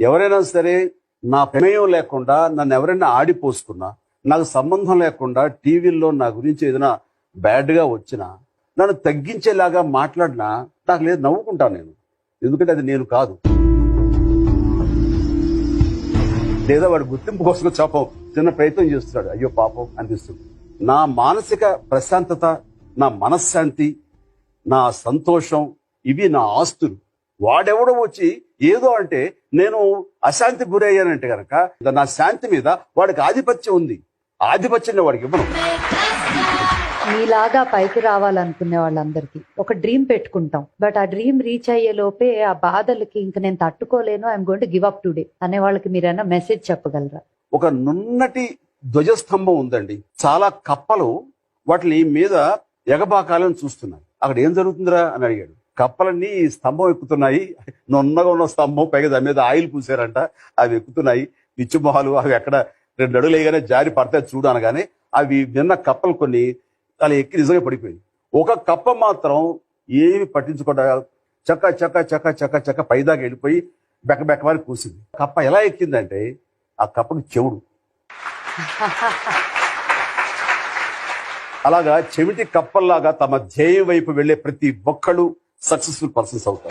ఎవరైనా సరే నా ప్రమేయం లేకుండా నన్ను ఎవరైనా ఆడిపోసుకున్నా నాకు సంబంధం లేకుండా టీవీల్లో నా గురించి ఏదైనా బ్యాడ్గా వచ్చినా నన్ను తగ్గించేలాగా మాట్లాడినా నాకు లేదు నవ్వుకుంటాను నేను. ఎందుకంటే అది నేను కాదు. లేదా వాడు గుర్తింపు కోసం చాపం చిన్న ప్రయత్నం చేస్తున్నాడు. అయ్యో పాపం అనిపిస్తుంది. నా మానసిక ప్రశాంతత నా మనశ్శాంతి నా సంతోషం ఇవి నా ఆస్తులు. వాడెవడో వచ్చి ఏదో అంటే నేను అశాంతి గురయ్యానంటే గనక నా శాంతి మీద వాడికి ఆధిపత్యం ఉంది. ఆధిపత్యం వాడికి ఇవ్వను. మీలాగా పైకి రావాలనుకునే వాళ్ళందరికీ ఒక డ్రీమ్ పెట్టుకుంటాం. బట్ ఆ డ్రీమ్ రీచ్ అయ్యే లోపే ఆ బాధలకి ఇంక నేను తట్టుకోలేను I'm going to give up today అనే వాళ్ళకి మీరైనా మెసేజ్ చెప్పగలరా? ఒక నున్నటి ధ్వజస్తంభం ఉందండి. చాలా కప్పలు వాటిని మీద ఎగబాకాలని చూస్తున్నాయి. అక్కడ ఏం జరుగుతుందిరా అని అడిగాడు. కప్పలన్నీ ఈ స్తంభం ఎక్కుతున్నాయి. నున్నగా ఉన్న స్తంభం పైగా దాని మీద ఆయిల్ పూసారంట. అవి ఎక్కుతున్నాయి. పిచ్చిమొహాలు అవి ఎక్కడ రెండు అడుగులు వేయగానే జారి పడతాయి చూడు అనగానే. అవి విన్న కప్పలు కొన్ని అలా ఎక్కి నిజంగా పడిపోయింది ఒక కప్ప మాత్రం ఏమి పట్టించుకోకుండా చక్క చక్క చక్క చక్క చక్క పైదాకా వెళ్ళిపోయి బెక్క బెక్కవారి పూసింది. కప్ప ఎలా ఎక్కిందంటే ఆ కప్పకి చెవుడు. అలాగా చెవిటి కప్పల్లాగా తమ ధ్యేయం వైపు వెళ్ళే ప్రతి ఒక్కళ్ళు सक्सेसफुल पर्सन होता